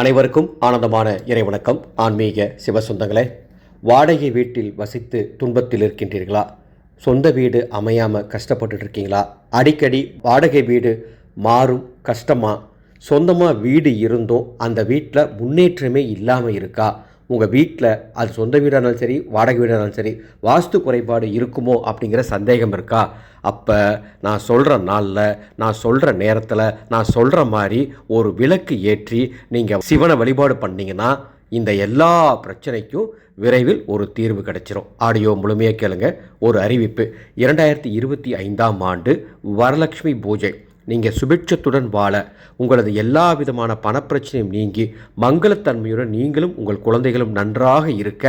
அனைவருக்கும் ஆனந்தமான இறைவணக்கம். ஆன்மீக சிவசொந்தங்களே வாடகை வீட்டில் வசித்து துன்பத்தில் இருக்கின்றீர்களா? சொந்த வீடு அமையாமல் கஷ்டப்பட்டு இருக்கீங்களா அடிக்கடி வாடகை வீடு மாறும் கஷ்டமா? சொந்தமாக வீடு இருந்தும் அந்த வீட்டில் முன்னேற்றமே இல்லாமல் இருக்கா? உங்கள் வீட்டில் அது சொந்த வீடாக இருந்தாலும் சரி வாடகை வீடாக இருந்தாலும் சரி வாஸ்து குறைபாடு இருக்குமோ அப்படிங்கிற சந்தேகம் இருக்கா? அப்போ நான் சொல்கிற நாளில் நான் சொல்கிற நேரத்தில் நான் சொல்கிற மாதிரி ஒரு விளக்கு ஏற்றி நீங்கள் சிவனை வழிபாடு பண்ணிங்கன்னா இந்த எல்லா பிரச்சனைக்கும் விரைவில் ஒரு தீர்வு கிடைச்சிரும். ஆடியோ முழுமையாக கேளுங்க. ஒரு அறிவிப்பு. இரண்டாயிரத்தி இருபத்தி ஐந்தாம் ஆண்டு வரலட்சுமி பூஜை. நீங்கள் சுபிட்சத்துடன் வாழ உங்களது எல்லா விதமான பணப்பிரச்சனையும் நீங்கி மங்களத்தன்மையுடன் நீங்களும் உங்கள் குழந்தைகளும் நன்றாக இருக்க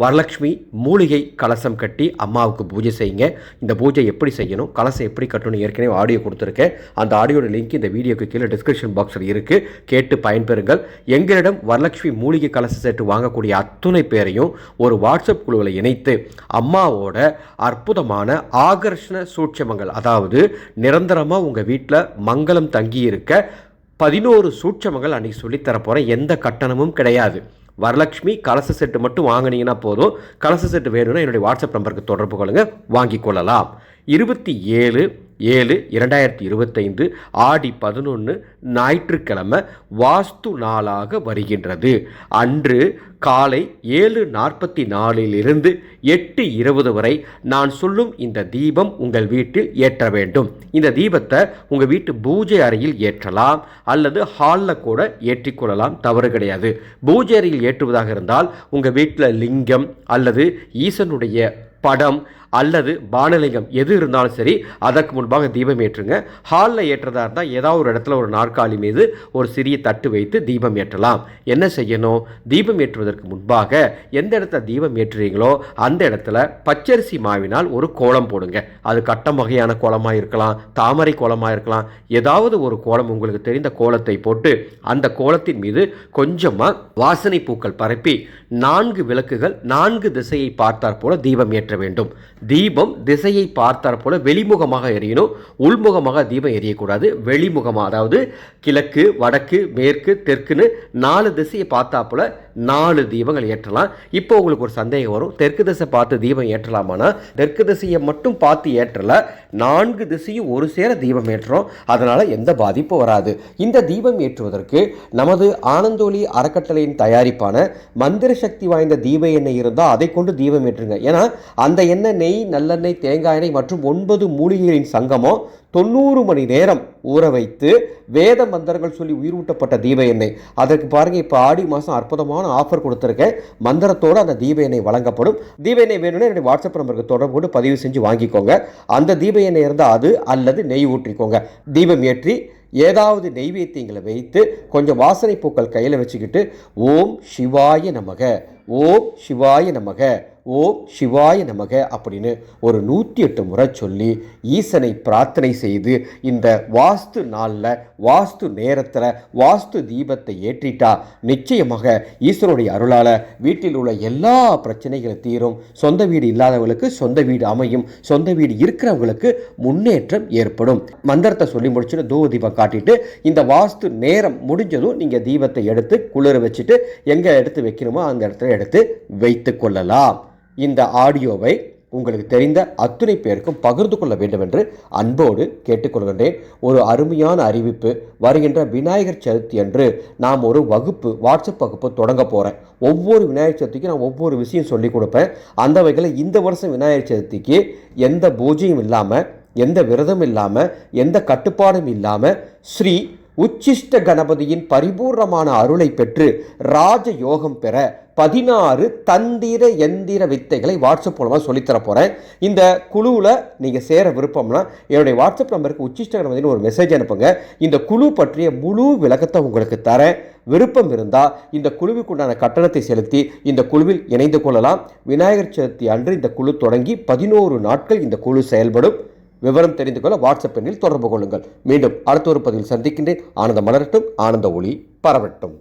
வரலட்சுமி மூலிகை கலசம் கட்டி அம்மாவுக்கு பூஜை செய்யுங்க. இந்த பூஜை எப்படி செய்யணும் கலசம் எப்படி கட்டணும் ஏற்கனவே ஆடியோ கொடுத்துருக்கேன். அந்த ஆடியோட லிங்க் இந்த வீடியோக்கு கீழே டிஸ்கிரிப்ஷன் பாக்ஸில் இருக்குது கேட்டு பயன்பெறுங்கள். எங்களிடம் வரலட்சுமி மூலிகை கலச செட்டு வாங்கக்கூடிய அத்துணை பேரையும் ஒரு வாட்ஸ்அப் குழுவில் இணைத்து அம்மாவோட அற்புதமான ஆகர்ஷண சூட்சமங்கள் அதாவது நிரந்தரமாக உங்கள் வீட்டில் மங்களம் தங்கி இருக்க பதினோரு சூட்சமங்கள் அன்றைக்கி சொல்லித்தர போகிறேன் எந்த கட்டணமும் கிடையாது. வரலட்சுமி கலச செட்டு மட்டும் வாங்கினீங்கன்னா போதும். கலச செட்டு வேணும்னா என்னுடைய வாட்ஸ்அப் நம்பருக்கு தொடர்பு கொள்ளுங்கள் வாங்கிக் கொள்ளலாம். இருபத்தி ஏழு ஏழு இரண்டாயிரத்தி இருபத்தைந்து ஆடி பதினொன்று ஞாயிற்றுக்கிழமை வாஸ்து நாளாக வருகின்றது. அன்று காலை ஏழு நாற்பத்தி நாலிலிருந்து எட்டு இருபது வரை நான் சொல்லும் இந்த தீபம் உங்கள் வீட்டில் ஏற்ற வேண்டும். இந்த தீபத்தை உங்கள் வீட்டு பூஜை அறையில் ஏற்றலாம் அல்லது ஹாலில் கூட ஏற்றிக்கொள்ளலாம் தவறு கிடையாது. பூஜை அறையில் ஏற்றுவதாக இருந்தால் உங்கள் வீட்டில் லிங்கம் அல்லது ஈசனுடைய படம் அல்லது பானலிங்கம் எது இருந்தாலும் சரி அதற்கு முன்பாக தீபம் ஏற்றுங்க. ஹாலில் ஏற்றதாக இருந்தால் ஏதாவது ஒரு இடத்துல ஒரு நாற்காலி மீது ஒரு சிறிய தட்டு வைத்து தீபம் ஏற்றலாம். என்ன செய்யணும்? தீபம் ஏற்றுவதற்கு முன்பாக எந்த இடத்துல தீபம் ஏற்றுறீங்களோ அந்த இடத்துல பச்சரிசி மாவினால் ஒரு கோலம் போடுங்க. அது கட்டம் வகையான கோலமாக இருக்கலாம் தாமரை கோலமாக இருக்கலாம். ஏதாவது ஒரு கோலம் உங்களுக்கு தெரிந்த கோலத்தை போட்டு அந்த கோலத்தின் மீது கொஞ்சமாக வாசனை பூக்கள் பரப்பி நான்கு விளக்குகள் நான்கு திசையை பார்த்தாற் போல தீபம் ஏற்ற வேண்டும். தீபம் திசையை பார்த்தாற் போல வெளிமுகமாக எரியணும் உள்முகமாக தீபம் எரியக்கூடாது வெளிமுகமாக அதாவது கிழக்கு வடக்கு மேற்கு தெற்குன்னு நாலு திசையை பார்த்தா போல நாலு தீபங்கள் ஏற்றலாம். இப்போ உங்களுக்கு ஒரு சந்தேகம் வரும். தெற்கு திசை பார்த்து தீபம் ஏற்றலாமானா? தெற்கு திசையை மட்டும் பார்த்து ஏற்றல நான்கு திசையும் ஒரு சேர தீபம் ஏற்றுறோம் அதனால் எந்த பாதிப்பும் வராது. இந்த தீபம் ஏற்றுவதற்கு நமது ஆனந்தோலி அறக்கட்டளையின் தயாரிப்பான மந்திர சக்தி வாய்ந்த தீப எண்ணெய் இருந்தால் அதை கொண்டு தீபம் ஏற்றுங்க. ஏன்னா அந்த எண்ணெய் நெய் நல்லெண்ணெய் தேங்காய் எண்ணெய் மற்றும் ஒன்பது மூலிகைகளின் சங்கமம் தொண்ணூறு மணி நேரம் ஊற வைத்து வேத மந்திரங்கள் சொல்லி உயிரூட்டப்பட்ட தீப எண்ணெய். அதற்கு பாருங்க இப்போ ஆடி மாதம் அற்புதமான ஆஃபர் கொடுத்துருக்கேன். மந்திரத்தோடு அந்த தீப எண்ணெய் வழங்கப்படும். தீப எண்ணெய் வேணும்னா என்னுடைய வாட்ஸ்அப் நம்பருக்கு தொடர்பு கொண்டு பதிவு செஞ்சு வாங்கிக்கோங்க. அந்த தீப எண்ணெய் இருந்தால் அது அல்லது நெய் ஊற்றிக்கோங்க. தீபம் ஏற்றி ஏதாவது நெய்வேத்தியங்களை வைத்து கொஞ்சம் வாசனை பூக்கள் கையில் வச்சுக்கிட்டு ஓம் சிவாய நமக ஓம் சிவாய நமக. ஓம் சிவாய நமக அப்படின்னு ஒரு நூற்றி எட்டு முறை சொல்லி ஈசனை பிரார்த்தனை செய்து இந்த வாஸ்து நாளில் வாஸ்து நேரத்தில் வாஸ்து தீபத்தை ஏற்றிட்டா நிச்சயமாக ஈஸ்வருடைய அருளால் வீட்டில் உள்ள எல்லா பிரச்சனைகளும் தீரும். சொந்த வீடு இல்லாதவங்களுக்கு சொந்த வீடு அமையும். சொந்த வீடு இருக்கிறவங்களுக்கு முன்னேற்றம் ஏற்படும். மந்திரத்தை சொல்லி முடிச்சுட்டு தூவ தீபம் காட்டிட்டு இந்த வாஸ்து நேரம் முடிஞ்சதும் நீங்கள் தீபத்தை எடுத்து குளிர வச்சுட்டு எங்கே எடுத்து வைக்கணுமோ அந்த இடத்துல எடுத்து வைத்து கொள்ளலாம். இந்த ஆடியோவை உங்களுக்கு தெரிந்த அத்துணை பேருக்கும் பகிர்ந்து கொள்ள வேண்டும் என்று அன்போடு கேட்டுக்கொள்கின்றேன். ஒரு அருமையான அறிவிப்பு வருகின்ற விநாயகர் சதுர்த்தி அன்று நாம் ஒரு வகுப்பு வாட்ஸ்அப் வகுப்பு தொடங்க போகிறேன் ஒவ்வொரு விநாயகர் சதுர்த்திக்கும் நான் ஒவ்வொரு விஷயம் சொல்லி கொடுப்பேன். அந்த வகையில் இந்த வருஷம் விநாயகர் சதுர்த்திக்கு எந்த பூஜையும் இல்லாமல் எந்த விரதம் இல்லாமல் எந்த கட்டுப்பாடும் இல்லாமல் ஸ்ரீ உச்சிஷ்ட கணபதியின் பரிபூர்ணமான அருளை பெற்று ராஜ யோகம் பெற பதினாறு தந்திர எந்திர வித்தைகளை வாட்ஸ்அப் மூலமாக சொல்லித்தர போகிறேன் இந்த குழுவில் நீங்கள் சேர விருப்பம்னா என்னுடைய வாட்ஸ்அப் நம்பருக்கு உச்சிஷ்ட கணபதினு ஒரு மெசேஜ் அனுப்புங்க. இந்த குழு பற்றிய முழு விளக்கத்தை உங்களுக்கு தரேன். விருப்பம் இருந்தால் இந்த குழுவுக்குண்டான கட்டணத்தை செலுத்தி இந்த குழுவில் இணைந்து கொள்ளலாம். விநாயகர் சதுர்த்தி அன்று இந்த குழு தொடங்கி பதினோரு நாட்கள் இந்த குழு செயல்படும். விவரம் தெரிந்து கொள்ள வாட்ஸ்அப் எண்ணில் தொடர்பு கொள்ளுங்கள். மீண்டும் அடுத்த ஒரு பதிவில் சந்திக்கின்றேன். ஆனந்த மலரட்டும் ஆனந்த ஒளி பரவட்டும்.